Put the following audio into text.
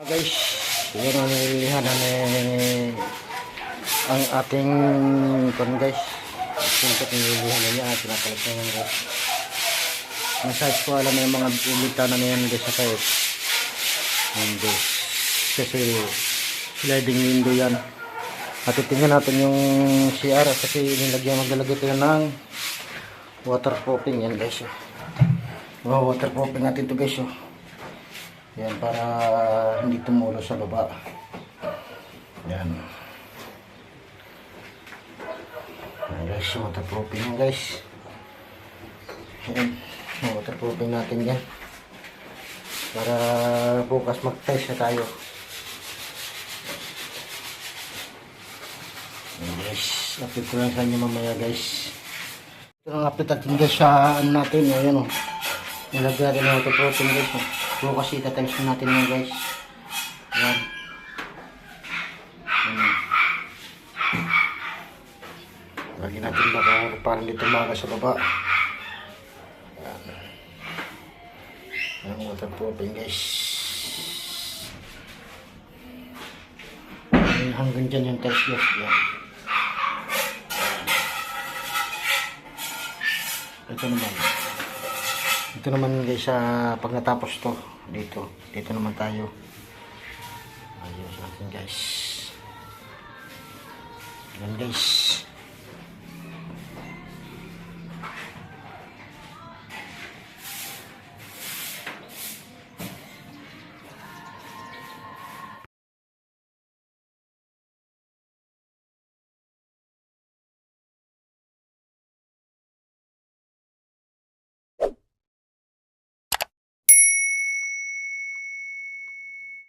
Guys, yun ang nililihan na ni ang ating kon guys. Sintot nililihan na niya at na yan guys. Massage ko alam mo yung mga ulita na yan guys sa kahit. Hindi. Kasi sliding window yan. At titingnan natin yung CR kasi nilagyan maglalagay tayo ng waterproofing yan guys. Oh, waterproofing natin to guys. Oh. Yan, para hindi tumulo sa baba. Yan. Yan guys, waterproofing yan guys. Yan, waterproofing natin yan. Para bukas mag-test na tayo. Yan guys, update ko lang sa inyo mamaya guys. Ito ang update natin guys sa ano natin, ayan o. Nilagyan natin ng waterproofing guys. Oh. Bukas itatimes na natin yan guys. Yan. Yan. Lagyan natin baka parang dito maga sa baba. Yan. Yan waterproofing guys. Yan, hanggang dyan yung tiles guys. Yan. Ito naman. Ito naman guys sa pag natapos to dito. Dito naman tayo. Ayos natin guys. Yan guys.